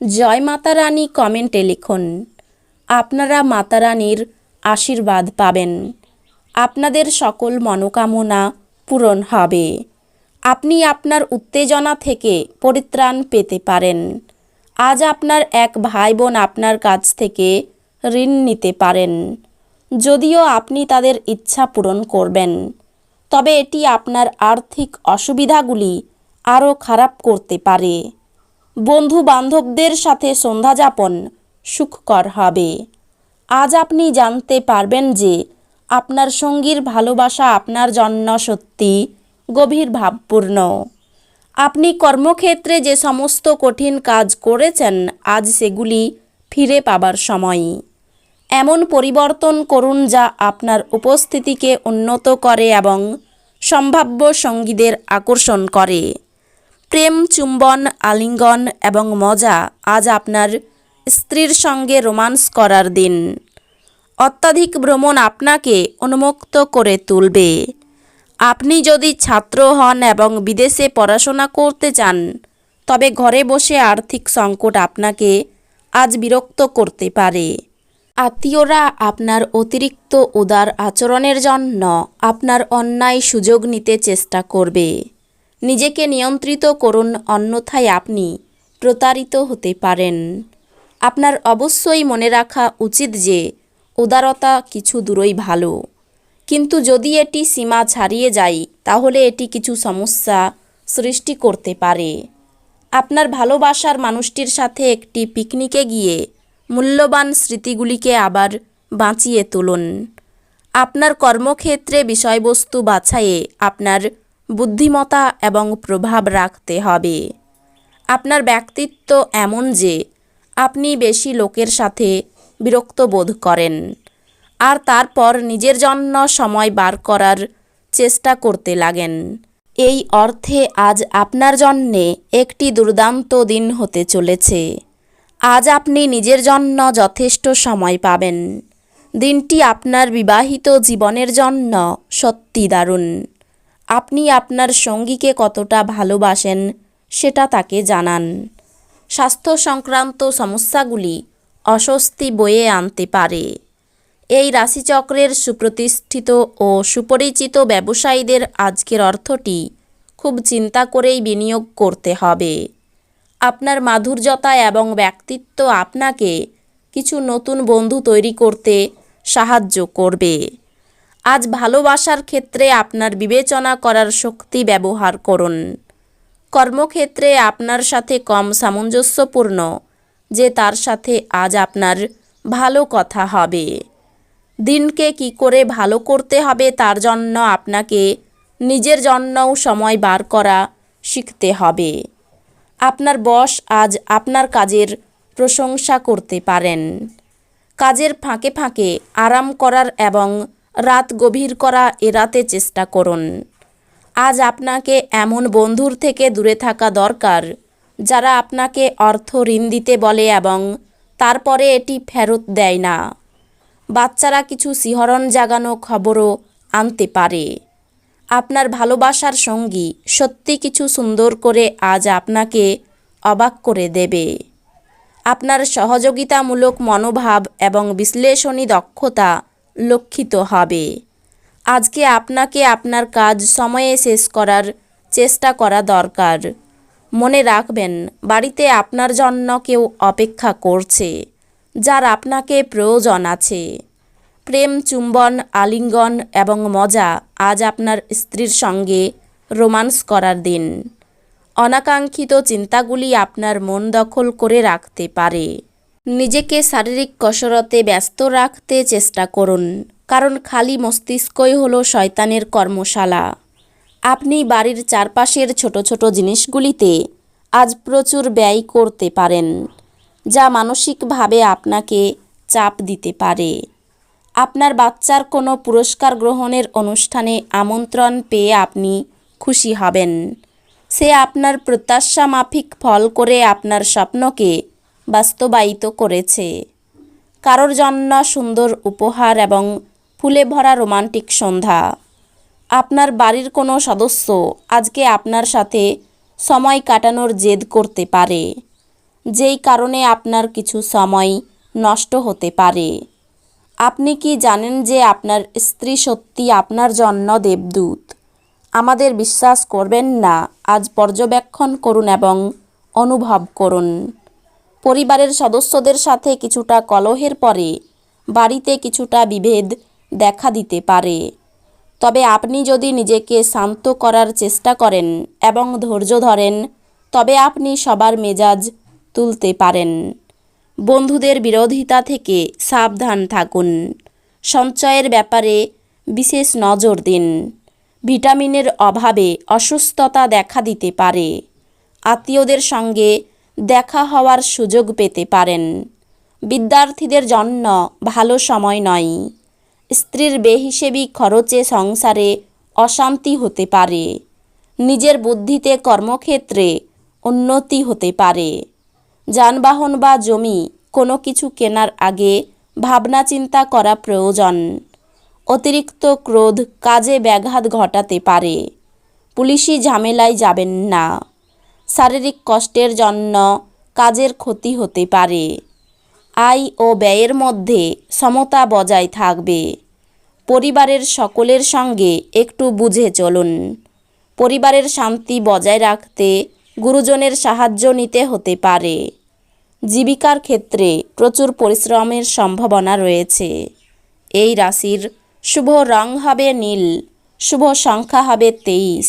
জয় মাতা রানী কমেন্টে লিখুন, আপনারা মাতা রানীর আশীর্বাদ পাবেন। আপনাদের সকল মনোকামনা পূরণ হবে। আপনি আপনার উত্তেজনা থেকে পরিত্রাণ পেতে পারেন। আজ আপনার এক ভাই বোন আপনার কাছ থেকে ঋণ নিতে পারেন। যদিও আপনি তাদের ইচ্ছা পূরণ করবেন, তবে এটি আপনার আর্থিক অসুবিধাগুলি আরও খারাপ করতে পারে। বন্ধু বান্ধবদের সাথে সন্ধ্যাযাপন সুখকর হবে। আজ আপনি জানতে পারবেন যে আপনার সঙ্গীর ভালোবাসা আপনার জন্য সত্যি গভীর ভাবপূর্ণ। আপনি কর্মক্ষেত্রে যে সমস্ত কঠিন কাজ করেছেন, আজ সেগুলি ফিরে পাবার সময়। এমন পরিবর্তন করুন যা আপনার উপস্থিতিকে উন্নত করে এবং সম্ভাব্য সঙ্গীদের আকর্ষণ করে। প্রেম, চুম্বন, আলিঙ্গন এবং মজা আজ আপনার স্ত্রীর সঙ্গে রোমান্স করার দিন। অত্যাধিক ভ্রমণ আপনাকে উন্মুক্ত করে তুলবে। আপনি যদি ছাত্র হন এবং বিদেশে পড়াশোনা করতে চান, তবে ঘরে বসে আর্থিক সংকট আপনাকে আজ বিরক্ত করতে পারে। আত্মীয়রা আপনার অতিরিক্ত উদার আচরণের জন্য আপনার অন্যায় সুযোগ নিতে চেষ্টা করবে। নিজেকে নিয়ন্ত্রিত করুন অন্যথায় আপনি প্রতারিত হতে পারেন। আপনার অবশ্যই মনে রাখা উচিত যে, উদারতা কিছু দূরই ভালো। কিন্তু যদি এটি সীমা ছাড়িয়ে যায়, তাহলে এটি কিছু সমস্যা সৃষ্টি করতে পারে। আপনার ভালোবাসার মানুষটির সাথে একটি পিকনিকে গিয়ে মূল্যবান স্মৃতিগুলিকে আবার বাঁচিয়ে তুলুন। আপনার কর্মক্ষেত্রে বিষয়বস্তু বাছাইয়ে আপনার বুদ্ধিমতা এবং প্রভাব রাখতে হবে। আপনার ব্যক্তিত্ব এমন যে, আপনি বেশি লোকের সাথে বিরক্ত বোধ করেন আর তারপর নিজের জন্য সময় বার করার চেষ্টা করতে লাগেন। এই অর্থে আজ আপনার জন্যে একটি দুর্দান্ত দিন হতে চলেছে। আজ আপনি নিজের জন্য যথেষ্ট সময় পাবেন। দিনটি আপনার বিবাহিত জীবনের জন্য সত্যি দারুণ। আপনি আপনার সঙ্গীকে কতটা ভালোবাসেন সেটা তাকে জানান। স্বাস্থ্য সংক্রান্ত সমস্যাগুলি অস্বস্তি বয়ে আনতে পারে। এই রাশিচক্রের সুপ্রতিষ্ঠিত ও সুপরিচিত ব্যবসায়ীদের আজকের অর্থটি খুব চিন্তা করেই বিনিয়োগ করতে হবে। আপনার মাধুর্যতা এবং ব্যক্তিত্ব আপনাকে কিছু নতুন বন্ধু তৈরি করতে সাহায্য করবে। আজ ভালোবাসার ক্ষেত্রে আপনার বিবেচনা করার শক্তি ব্যবহার করুন। কর্মক্ষেত্রে আপনার সাথে কম সামঞ্জস্যপূর্ণ, যে তার সাথে আজ আপনার ভালো কথা হবে। দিনকে কি করে ভালো করতে হবে তার জন্য আপনাকে নিজের জন্যও সময় বার করা শিখতে হবে। আপনার বস আজ আপনার কাজের প্রশংসা করতে পারেন। কাজের ফাঁকে ফাঁকে আরাম করার এবং রাত গভীর করা এড়াতে চেষ্টা করুন। আজ আপনাকে এমন বন্ধুর থেকে দূরে থাকা দরকার, যারা আপনাকে অর্থ ঋণ দিতে বলে এবং তারপরে এটি ফেরত দেয় না। বাচ্চারা কিছু শিহরণ জাগানো খবরও আনতে পারে। আপনার ভালোবাসার সঙ্গী সত্যি কিছু সুন্দর করে আজ আপনাকে অবাক করে দেবে। আপনার সহযোগিতামূলক মনোভাব এবং বিশ্লেষণী দক্ষতা লক্ষিত হবে। আজকে আপনাকে আপনার কাজ সময়ে শেষ করার চেষ্টা করা দরকার। মনে রাখবেন, বাড়িতে আপনার জন্য কেউ অপেক্ষা করছে, যার আপনাকে প্রয়োজন আছে। প্রেম, চুম্বন, আলিঙ্গন এবং মজা আজ আপনার স্ত্রীর সঙ্গে রোমান্স করার দিন। অনাকাঙ্ক্ষিত চিন্তাগুলি আপনার মন দখল করে রাখতে পারে। নিজেকে শারীরিক কসরতে ব্যস্ত রাখতে চেষ্টা করুন, কারণ খালি মস্তিষ্কই হলো শয়তানের কর্মশালা। আপনি বাড়ির চারপাশের ছোট ছোট জিনিসগুলিতে আজ প্রচুর ব্যয় করতে পারেন, যা মানসিকভাবে আপনাকে চাপ দিতে পারে। আপনার বাচ্চার কোনো পুরস্কার গ্রহণের অনুষ্ঠানে আমন্ত্রণ পেয়ে আপনি খুশি হবেন। সে আপনার প্রত্যাশা মাফিক ফল করে আপনার স্বপ্নকে বাস্তবায়িত করেছে। কারোর জন্য সুন্দর উপহার এবং ফুলে ভরা রোমান্টিক সন্ধ্যা। আপনার বাড়ির কোনো সদস্য আজকে আপনার সাথে সময় কাটানোর জেদ করতে পারে। যেই কারণে আপনার কিছু সময় নষ্ট হতে পারে। আপনি কি জানেন যে আপনার স্ত্রী সত্যি আপনার জন্য দেবদূত? আমাদের বিশ্বাস করবেন না, আজ পর্যবেক্ষণ করুন এবং অনুভব করুন। পরিবারের সদস্যদের সাথে কিছুটা কলহের পরে বাড়িতে কিছুটা বিভেদ দেখা দিতে পারে। তবে আপনি যদি নিজেকে শান্ত করার চেষ্টা করেন এবং ধৈর্য ধরেন, তবে আপনি সবার মেজাজ তুলতে পারেন। বন্ধুদের বিরোধিতা থেকে সাবধান থাকুন। সঞ্চয়ের ব্যাপারে বিশেষ নজর দিন। ভিটামিনের অভাবে অসুস্থতা দেখা দিতে পারে। আত্মীয়দের সঙ্গে দেখা হওয়ার সুযোগ পেতে পারেন। বিদ্যার্থীদের জন্য ভালো সময় নয়। স্ত্রীর বেহিসেবি খরচে সংসারে অশান্তি হতে পারে। নিজের বুদ্ধিতে কর্মক্ষেত্রে উন্নতি হতে পারে। যানবাহন বা জমি কোনো কিছু কেনার আগে ভাবনা চিন্তা করা প্রয়োজন। অতিরিক্ত ক্রোধ কাজে ব্যাঘাত ঘটাতে পারে। পুলিশি ঝামেলায় যাবেন না। শারীরিক কষ্টের জন্য কাজের ক্ষতি হতে পারে। আয় ও ব্যয়ের মধ্যে সমতা বজায় থাকবে। পরিবারের সকলের সঙ্গে একটু বুঝে চলুন। পরিবারের শান্তি বজায় রাখতে গুরুজনের সাহায্য নিতে হতে পারে। জীবিকার ক্ষেত্রে প্রচুর পরিশ্রমের সম্ভাবনা রয়েছে। এই রাশির শুভ রং হবে নীল, শুভ সংখ্যা হবে তেইশ।